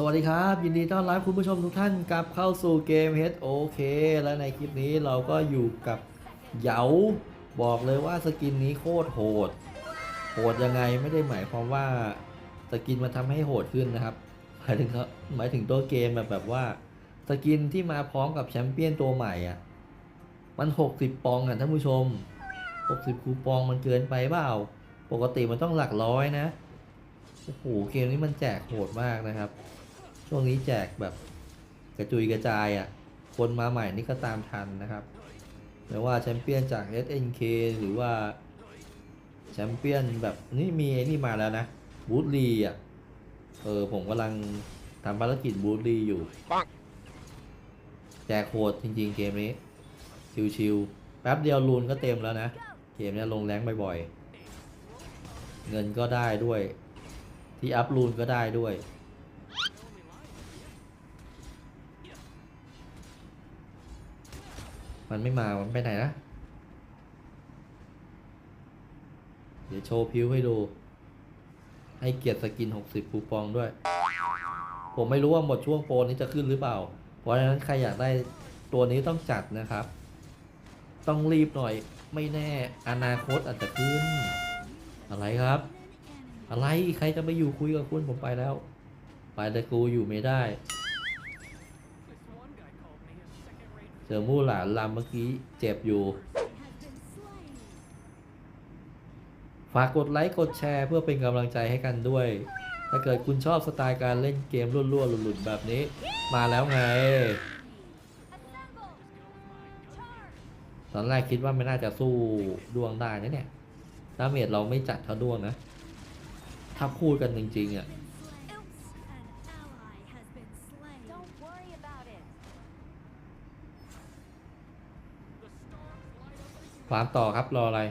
สวัสดีครับ ยินดีต้อนรับคุณผู้ชมทุกท่านกลับเข้าสู่เกม H O K และในคลิปนี้เราก็อยู่กับเหยาบอกเลยว่าสกินนี้โคตรโหด โหดยังไงไม่ได้หมายความว่าสกินมันทำให้โหดขึ้นนะครับหมายถึงหมายถึงตัวเกมแบบแบบว่าสกินที่มาพร้อมกับแชมเปี้ยนตัวใหม่อะมัน 60 ปองอะท่านผู้ชม 60 คูปองมันเกินไปเปล่าปกติมันต้องหลักร้อยนะโอ้โหเกมนี้มันแจกโหดมากนะครับ ช่วงนี้แจกแบบกระจุยกระจายอะ่ะ คนมาใหม่นี่ก็ตามทันนะครับ ไม่ว่าแชมเปี้ยนจาก SNK หรือว่าแชมเปี้ยนแบบนี่มีไอ้นี่มาแล้วนะบูธลีอะ เออผมกำลังทำภารกิจบูธลีอยู่ แจกโหดจริง ๆ เกมนี้ ชิวๆแป๊บเดียวลูนก็เต็มแล้วนะ เกมเนี้ยลงแรงบ่อยๆ เงินก็ได้ด้วย ที่อัพลูนก็ได้ด้วย มันไม่มา มันไปไหนนะ เดี๋ยวโชว์พิวให้ดู ให้เกียรติสกิน 60 คูปองด้วย ผมไม่รู้ว่าหมดช่วงโปรนี้จะขึ้นหรือเปล่า เพราะฉะนั้นใครอยากได้ตัวนี้ต้องจัดนะครับ ต้องรีบหน่อย ไม่แน่ อนาคตอาจจะขึ้น อะไรครับ อะไร ใครจะไปอยู่คุยกับคุณผมไปแล้ว ไปแต่กูอยู่ไม่ได้ เจอมู่หลานลำเมื่อกี้เจ็บอยู่ ฝากกดไลค์กดแชร์เพื่อเป็นกำลังใจให้กันด้วย ถ้าเกิดคุณชอบสไตล์การเล่นเกมรั่วๆหลุดๆแบบนี้ มาแล้วไง ตอนแรกคิดว่าไม่น่าจะสู้ดวงได้นะเนี่ยดาเมจเราไม่จัดเท่าดวงนะ ถ้าพูดกันจริงๆอะ ฟาร์มต่อครับรออะไร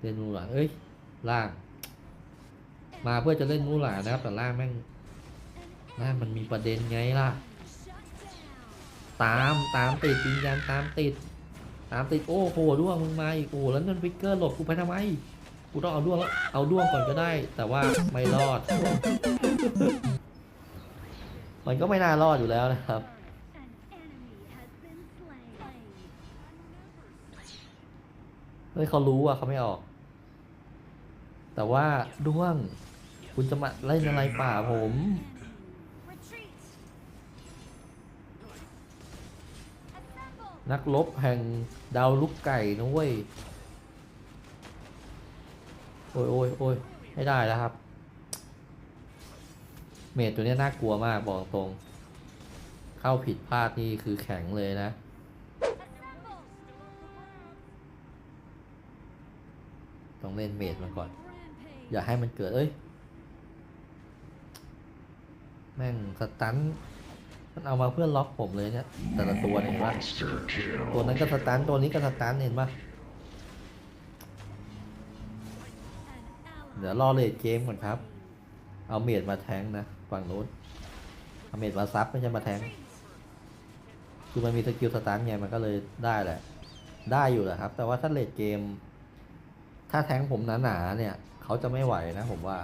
เล่นมูหลานเอ้ยล่าง มาเพื่อจะเล่นมูหลานนะครับ แต่ล่างแม่งล่างมันมีประเด็นไงล่ะ ตามตามติดวิญญาณตามติด ตามติดโอ้โหด้วงมึงมาอีกโอ้แล้วนั่นฟิกเกอร์หลบกูไปทำไมกูต้องเอาด้วงแล้วเอาด้วงก่อนก็ได้ แต่ว่าไม่รอด มันก็ไม่น่ารอดอยู่แล้วนะครับ เฮ้ยเขารู้อะเขาไม่ออก แต่ว่าด้วง คุณจะมาเล่นอะไรป่าผม นักรบแห่งดาวลูกไก่นะเว้ย โอ้ยโอ้ยโอ้ยไม่ได้แล้วครับ เมดตัวนี้น่ากลัวมากบอกตรง เข้าผิดพลาดนี่คือแข็งเลยนะ ต้องเล่นเมดมาก่อน อย่าให้มันเกิด เอ้ย แม่งสตันมันเอามาเพื่อล็อกผมเลยเนี่ยแต่ละตัวเห็นปะตัวนั้นก็สตันตัวนี้ก็สตันเห็นปะเดี๋ยวรอเลดเกมก่อนครับ เอาเมดมาแทงนะฝั่งนู้นเอาเมดมาซับไม่ใช่มาแทงคือมันมีสกิลสตันไงมันก็เลยได้แหละ ได้อยู่แหละครับ แต่ว่าถ้าเลดเกม ถ้าแทงผมหนาๆเนี่ยเขาจะไม่ไหวนะผมว่า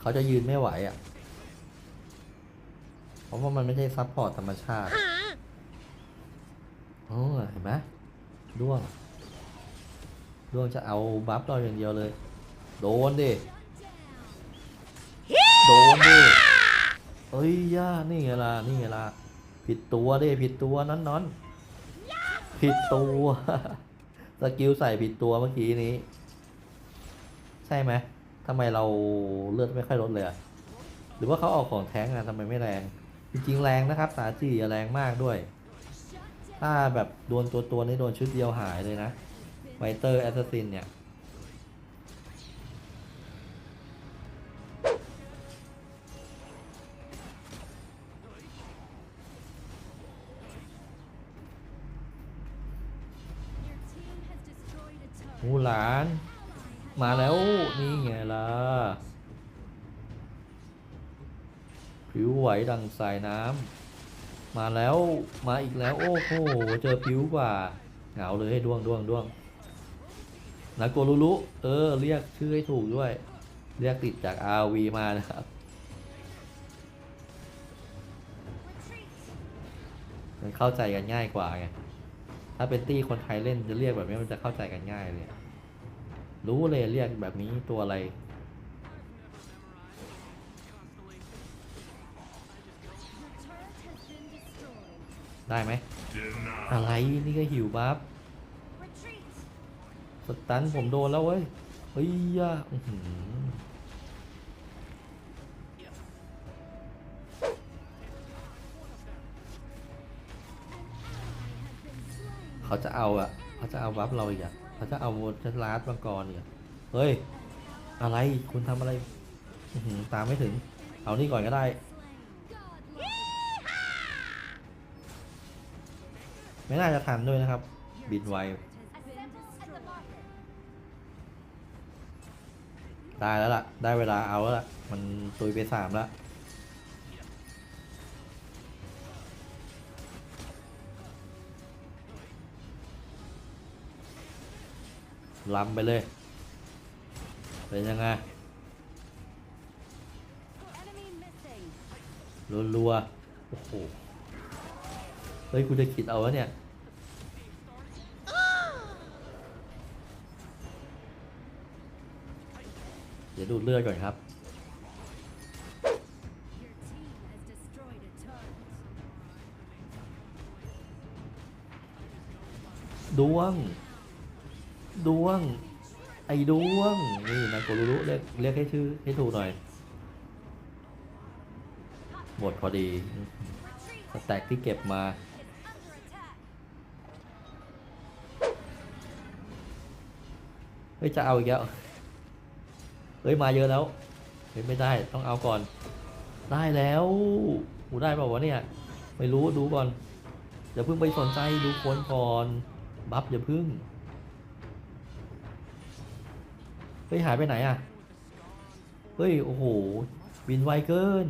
เขาจะยืนไม่ไหวอะ่ะ เพราะว่ามันไม่ใช่ซับพอร์ตธรรมชาติ โอ้เห็นไหมด้วง ด้วงจะเอาบัฟเราอย่างเดียวเลย โดนดิ โดนดิเอ้ยย่านี่ไงล่ะ นี่ไงล่ะ ผิดตัวดิ ผิดตัวนั้นนอนผิดตัว สกิลใส่ผิดตัวเมื่อกี้นี้ ใช่ไหมทำไมเราเลือดไม่ค่อยลดเลยหรือว่าเขาเอาของแท้งอะทำไมไม่แรง จริงๆแรงนะครับ สาจีแรงมากด้วย ถ้าแบบโดนตัวตัวนี้โดนชุดเดียวหายเลยนะ ไวเตอร์แอสซัสซินเนี่ย Your team has destroyed a turret. มูหลาน มาแล้ว นี่ไงล่ะ ผิวไหวดังสายน้ำ มาแล้ว มาอีกแล้ว โอ้โห เจอผิวกว่า เหงาเลยด้วงด้วงด้วง นาโกรุรุเออ เรียกชื่อให้ถูกด้วย เรียกติดจาก RV มานะครับมันเข้าใจกันง่ายกว่าไง ถ้าเป็นตี้คนไทยเล่นจะเรียกแบบนี้มันจะเข้าใจกันง่ายเลย รู้เลยเรียกแบบนี้ตัวอะไร ได้ไหม อะไรนี่ก็หิวบัฟ สตันผมโดนแล้วเว้ย เฮ้ยยะอื้อหือเขาจะเอาอะเขาจะเอาบัฟเราอีกอะเขาจะเอาชันลาสมังกรอีกอะเฮ้ย อะไร คุณทำอะไร ตามไม่ถึง เอานี่ก่อนก็ได้ไม่น่าจะทันด้วยนะครับ บินไว ได้แล้วล่ะ ได้เวลาเอาแล้วล่ะ มันตุยไปสามแล้วลำไปเลย เป็นยังไงรัวๆโอ้โห เฮ้ย กูจะคิดเอาวะเนี่ย ดี๋ยวดูดเลือดก่อนครับ ดวง ดวง ไอ้ดวง นี่นะโกรุรุเรียกเรียกให้ชื่อให้ถูกหน่อย หมดพอดี สแต็กที่เก็บมาเฮ้ยจะเอาอีกแล้ว เฮ้ยมาเยอะแล้วเฮ้ยไม่ได้ต้องเอาก่อน ได้แล้วกูได้เปล่าวะเนี่ยไม่รู้ดูก่อนอย่าเพิ่งไปสนใจดูคนก่อนบัฟอย่าเพิ่งเฮ้ยหายไปไหนอะเฮ้ยโอ้โหบินไวเกิน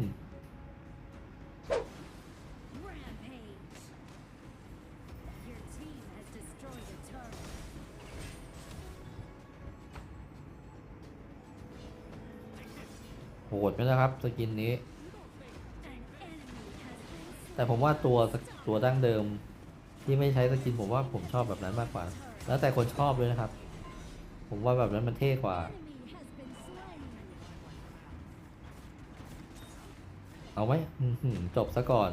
โหดไหมนะครับสกินนี้ แต่ผมว่าตัวตัวดั้งเดิม ที่ไม่ใช้สกินผมว่าผมชอบแบบนั้นมากกว่า แล้วแต่คนชอบด้วยนะครับ ผมว่าแบบนั้นมันเท่กว่า เอาไหมจบซะก่อน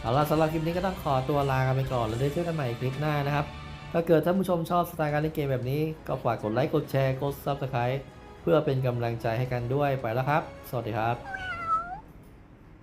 เอาล่ะสำหรับคลิปนี้ก็ต้องขอตัวลากันไปก่อน แล้วได้เจอกันใหม่คลิปหน้านะครับถ้าเกิดท่านผู้ชมชอบสไตล์การเล่นเกมแบบนี้ ก็ฝากกดไลค์ กดแชร์ กด Subscribe พื่อเป็นกำลังใจให้กันด้วยไปแล้วครับ สวัสดีครับ